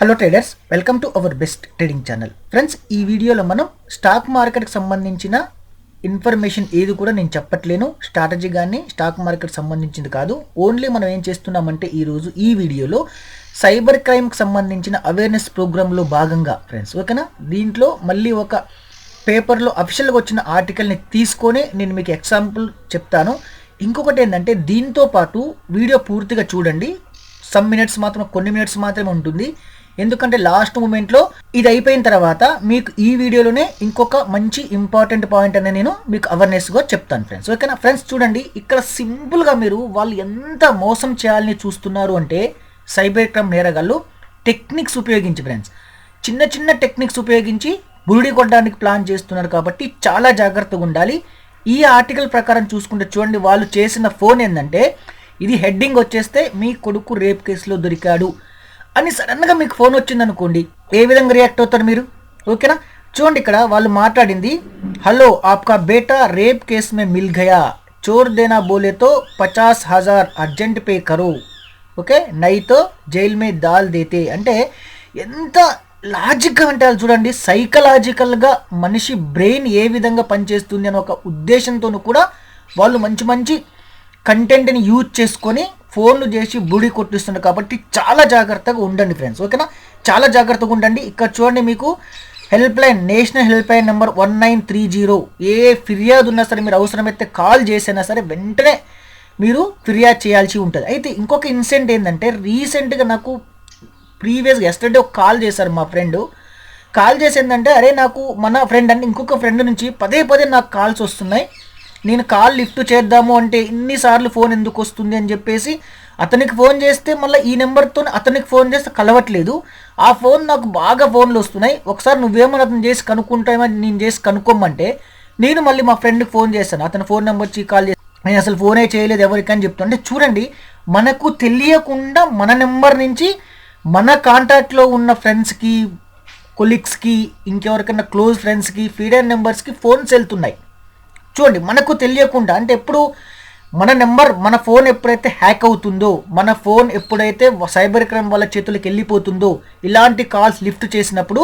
Hello traders welcome to our best trading channel friends ఈ వీడియోలో మనం స్టాక్ మార్కెట్కి సంబంధించిన ఇన్ఫర్మేషన్ ఏది కూడా నేను చెప్పట్లేను. స్ట్రాటజీ కానీ స్టాక్ మార్కెట్ సంబంధించింది కాదు. ఓన్లీ మనం ఏం చేస్తున్నామంటే ఈరోజు ఈ వీడియోలో సైబర్ క్రైమ్కి సంబంధించిన అవేర్నెస్ ప్రోగ్రాంలో భాగంగా ఫ్రెండ్స్ ఓకేనా? దీంట్లో మళ్ళీ ఒక పేపర్లో అఫీషియల్గా వచ్చిన ఆర్టికల్ని తీసుకొని నేను మీకు ఎగ్జాంపుల్ చెప్తాను. ఇంకొకటి ఏంటంటే దీంతో పాటు వీడియో పూర్తిగా చూడండి. సమ్ మినిట్స్ మాత్రం కొన్ని మినిట్స్ మాత్రమే ఉంటుంది. ఎందుకంటే లాస్ట్ మూమెంట్లో ఇది అయిపోయిన తర్వాత మీకు ఈ వీడియోలోనే ఇంకొక మంచి ఇంపార్టెంట్ పాయింట్ అనేది నేను మీకు అవేర్నెస్గా చెప్తాను ఫ్రెండ్స్ ఓకేనా ఫ్రెండ్స్ చూడండి ఇక్కడ సింపుల్గా మీరు వాళ్ళు ఎంత మోసం చేయాలని చూస్తున్నారు అంటే సైబర్ క్రైమ్ నేరగాళ్ళు టెక్నిక్స్ ఉపయోగించి ఫ్రెండ్స్ చిన్న చిన్న టెక్నిక్స్ ఉపయోగించి బురుడి కొట్టడానికి ప్లాన్ చేస్తున్నారు కాబట్టి చాలా జాగ్రత్తగా ఉండాలి. ఈ ఆర్టికల్ ప్రకారం చూసుకుంటే చూడండి వాళ్ళు చేసిన ఫోన్ ఏంటంటే ఇది హెడ్డింగ్ వచ్చేస్తే మీ కొడుకు రేప్ కేసులో దొరికాడు. అని సడన్గా మీకు ఫోన్ వచ్చింది అనుకోండి ఏ విధంగా రియాక్ట్ అవుతారు మీరు? ఓకేనా చూడండి ఇక్కడ వాళ్ళు మాట్లాడింది హలో ఆప్కా బేటా రేప్ కేస్ మే మిల్ గయా చోర్ దేనా బోలేతో పచాస్ హజార్ అర్జెంట్ పే కరో. ఓకే నైతో జైల్ మే దాల్ దేతే. అంటే ఎంత లాజిక్గా అంటే చూడండి సైకలాజికల్గా మనిషి బ్రెయిన్ ఏ విధంగా పనిచేస్తుంది అని ఒక ఉద్దేశంతో కూడా వాళ్ళు మంచి మంచి కంటెంట్ని యూజ్ చేసుకొని ఫోన్లు చేసి బుడి కొట్టిస్తున్నారు కాబట్టి చాలా జాగ్రత్తగా ఉండండి ఫ్రెండ్స్ ఓకేనా చాలా జాగ్రత్తగా ఉండండి. ఇక్కడ చూడండి మీకు help line national help line number one nine three zero ఏ ఫిర్యాదు ఉన్నా సరే మీరు అవసరమైతే కాల్ చేసినా సరే వెంటనే మీరు ఫిర్యాదు చేయాల్సి ఉంటుంది. అయితే ఇంకొక ఇన్సిడెంట్ ఏంటంటే రీసెంట్గా నాకు ప్రీవియస్గా ఎస్టర్డే ఒక కాల్ చేశారు మా ఫ్రెండ్ కాల్ చేసి ఏంటంటే అరే నాకు మన ఫ్రెండ్ అంటే ఇంకొక ఫ్రెండ్ నుంచి పదే పదే నాకు కాల్స్ వస్తున్నాయి. నేను కాల్ లిఫ్ట్ చేద్దాము అంటే ఇన్నిసార్లు ఫోన్ ఎందుకు వస్తుంది అని చెప్పేసి అతనికి ఫోన్ చేస్తే మళ్ళీ ఈ నెంబర్తో అతనికి ఫోన్ చేస్తే కలవట్లేదు. ఆ ఫోన్ నాకు బాగా ఫోన్లు వస్తున్నాయి. ఒకసారి నువ్వేమని అతను చేసి కనుక్కుంటామని నేను చేసి కనుక్కోమంటే నేను మళ్ళీ మా ఫ్రెండ్కి ఫోన్ చేశాను. అతని ఫోన్ నెంబర్ వచ్చి కాల్ చేసి నేను అసలు ఫోనే చేయలేదు ఎవరికని చెప్తుంటే చూడండి మనకు తెలియకుండా మన నెంబర్ నుంచి మన కాంటాక్ట్లో ఉన్న ఫ్రెండ్స్కి కొలీగ్స్కి ఇంకెవరికైనా క్లోజ్ ఫ్రెండ్స్కి ఫీడర్ నెంబర్స్కి ఫోన్స్ వెళ్తున్నాయి. చూడండి మనకు తెలియకుండా అంటే ఎప్పుడు మన నెంబర్ మన ఫోన్ ఎప్పుడైతే హ్యాక్ అవుతుందో మన ఫోన్ ఎప్పుడైతే సైబర్ క్రైమ్ వాళ్ళ చేతులకు వెళ్ళిపోతుందో ఇలాంటి కాల్స్ లిఫ్ట్ చేసినప్పుడు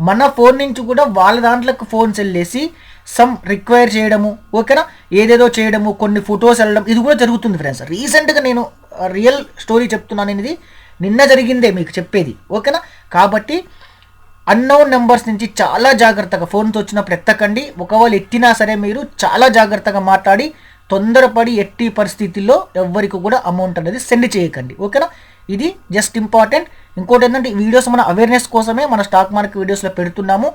మన ఫోన్ నుంచి కూడా వాళ్ళ దాంట్లోకి ఫోన్స్ వెళ్ళేసి సమ్ రిక్వైర్ చేయడము ఓకేనా? ఏదేదో చేయడము కొన్ని ఫొటోస్ వెళ్ళడం ఇది కూడా జరుగుతుంది ఫ్రెండ్స్ రీసెంట్గా నేను రియల్ స్టోరీ చెప్తున్నాను అనేది నిన్న జరిగిందే మీకు చెప్పేది ఓకేనా? కాబట్టి అన్నోన్ నెంబర్స్ నుంచి చాలా జాగ్రత్తగా ఫోన్తో వచ్చినప్పుడు ఎత్తకండి. ఒకవేళ ఎత్తినా సరే మీరు చాలా జాగ్రత్తగా మాట్లాడి తొందరపడి ఎట్టి పరిస్థితుల్లో ఎవ్వరికి కూడా అమౌంట్ అనేది సెండ్ చేయకండి. ఓకేనా? ఇది జస్ట్ ఇంపార్టెంట్. ఇంకోటి ఏంటంటే ఈ వీడియోస్ మన అవేర్నెస్ కోసమే మన స్టాక్ మార్కెట్ వీడియోస్లో పెడుతున్నాము.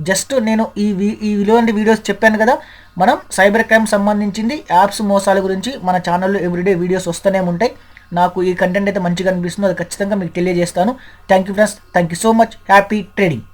జస్ట్ నేను ఈ వీ- ఈ విలువైన వీడియోస్ చెప్పాను కదా మనం సైబర్ క్రైమ్ సంబంధించింది యాప్స్ మోసాల గురించి మన ఛానల్లో ఎవ్రీడే వీడియోస్ వస్తూనే ఉంటాయి. నాకు ఈ కంటెంట్ అయితే మంచిగా అనిపిస్తుందో అది ఖచ్చితంగా మీకు తెలియజేస్తాను. Thank you friends thank you so much happy trading